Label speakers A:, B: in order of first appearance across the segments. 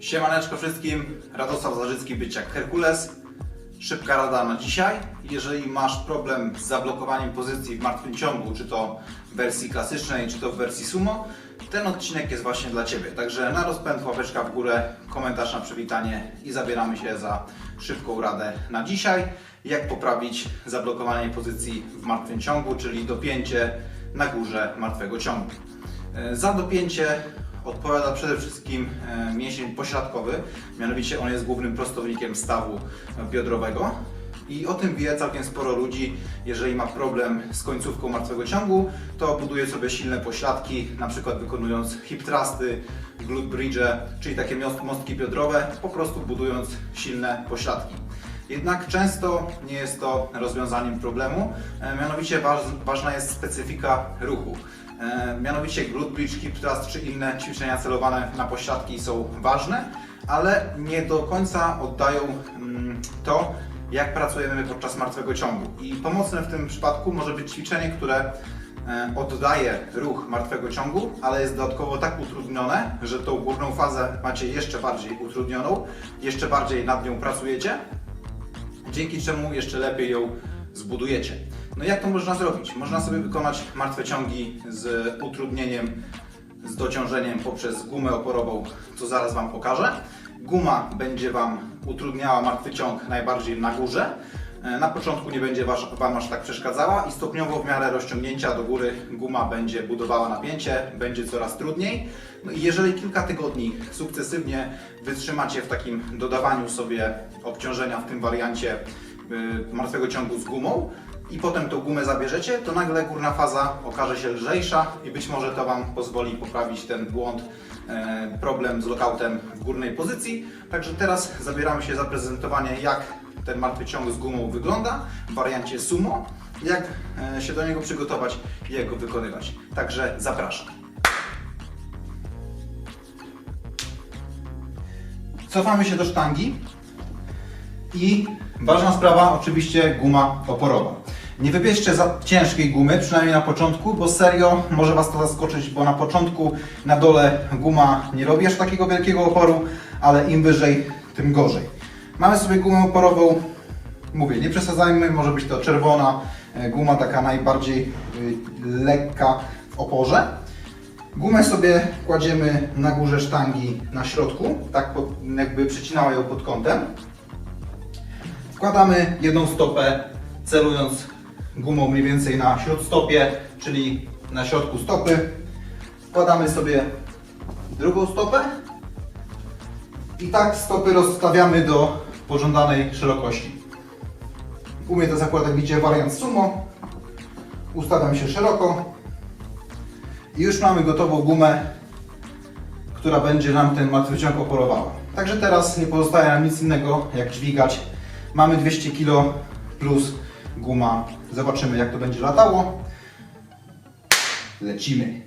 A: Siemaneczko wszystkim, Radosław Zarzycki, być jak Herkules. Szybka rada na dzisiaj. Jeżeli masz problem z zablokowaniem pozycji w martwym ciągu, czy to w wersji klasycznej, czy to w wersji sumo, ten odcinek jest właśnie dla Ciebie. Także na rozpęd łapeczka w górę, komentarz na przywitanie i zabieramy się za szybką radę na dzisiaj. Jak poprawić zablokowanie pozycji w martwym ciągu, czyli dopięcie na górze martwego ciągu. E, Za dopięcie odpowiada przede wszystkim e, mięsień pośladkowy, mianowicie on jest głównym prostownikiem stawu biodrowego. I o tym wie całkiem sporo ludzi. Jeżeli ma problem z końcówką martwego ciągu, to buduje sobie silne pośladki, na przykład wykonując hip thrusty, glute bridge, czyli takie mostki biodrowe, po prostu budując silne pośladki. Jednak często nie jest to rozwiązaniem problemu, e, mianowicie waż- ważna jest specyfika ruchu. E, Mianowicie glute bridge, hip thrust czy inne ćwiczenia celowane na pośladki są ważne, ale nie do końca oddają mm, to, jak pracujemy podczas martwego ciągu. I pomocne w tym przypadku może być ćwiczenie, które e, oddaje ruch martwego ciągu, ale jest dodatkowo tak utrudnione, że tą górną fazę macie jeszcze bardziej utrudnioną, jeszcze bardziej nad nią pracujecie, dzięki czemu jeszcze lepiej ją zbudujecie. No jak to można zrobić? Można sobie wykonać martwe ciągi z utrudnieniem, z dociążeniem poprzez gumę oporową, co zaraz Wam pokażę. Guma będzie Wam utrudniała martwy ciąg najbardziej na górze. E, Na początku nie będzie Wam aż tak przeszkadzała i stopniowo w miarę rozciągnięcia do góry guma będzie budowała napięcie, będzie coraz trudniej. No i jeżeli kilka tygodni sukcesywnie wytrzymacie w takim dodawaniu sobie obciążenia w tym wariancie y, martwego ciągu z gumą i potem tą gumę zabierzecie, to nagle górna faza okaże się lżejsza i być może to Wam pozwoli poprawić ten błąd, e, problem z lockoutem w górnej pozycji. Także teraz zabieramy się za prezentowanie, jak ten martwy ciąg z gumą wygląda w wariancie sumo, jak e, się do niego przygotować i jak go wykonywać. Także zapraszam. Cofamy się do sztangi i ważna sprawa, oczywiście guma oporowa. Nie wybierzcie za ciężkiej gumy, przynajmniej na początku, bo serio może Was to zaskoczyć, bo na początku na dole guma nie robi aż takiego wielkiego oporu, ale im wyżej, tym gorzej. Mamy sobie gumę oporową, mówię, nie przesadzajmy, może być to czerwona e, guma, taka najbardziej y, lekka w oporze. Gumę sobie kładziemy na górze sztangi na środku, tak pod, jakby przycinała ją pod kątem. Wkładamy jedną stopę, celując gumą mniej więcej na śródstopie, czyli na środku stopy. Wkładamy sobie drugą stopę i tak stopy rozstawiamy do pożądanej szerokości. U mnie to zakładam, widzicie, wariant sumo. Ustawiam się szeroko. I już mamy gotową gumę, która będzie nam ten martwy ciąg oporowała. Także teraz nie pozostaje nam nic innego jak dźwigać. Mamy 200 kg plus guma. Zobaczymy jak to będzie latało. Lecimy.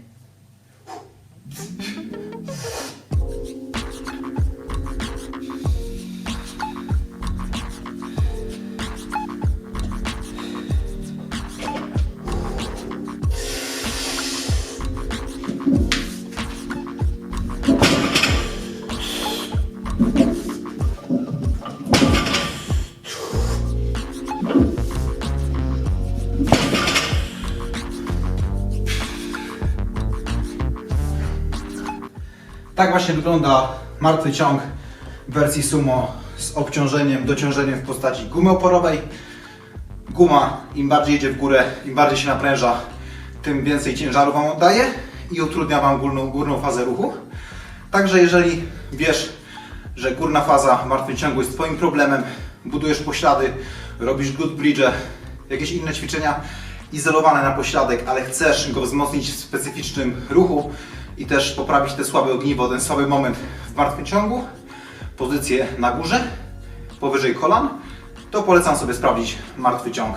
A: Tak właśnie wygląda martwy ciąg w wersji sumo z obciążeniem, dociążeniem w postaci gumy oporowej. Guma im bardziej idzie w górę, im bardziej się napręża, tym więcej ciężaru Wam oddaje i utrudnia Wam górną, górną fazę ruchu. Także jeżeli wiesz, że górna faza w martwym ciągu jest Twoim problemem, budujesz poślady, robisz good bridge, jakieś inne ćwiczenia izolowane na pośladek, ale chcesz go wzmocnić w specyficznym ruchu i też poprawić te słabe ogniwo, ten słaby moment w martwym ciągu, pozycję na górze, powyżej kolan, to polecam sobie sprawdzić martwy ciąg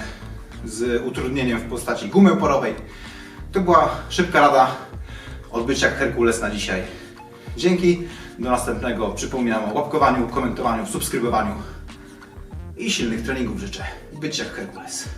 A: z utrudnieniem w postaci gumy oporowej. To była szybka rada odbyć jak Herkules na dzisiaj. Dzięki, do następnego. Przypominam o łapkowaniu, komentowaniu, subskrybowaniu i silnych treningów życzę. Być jak Herkules.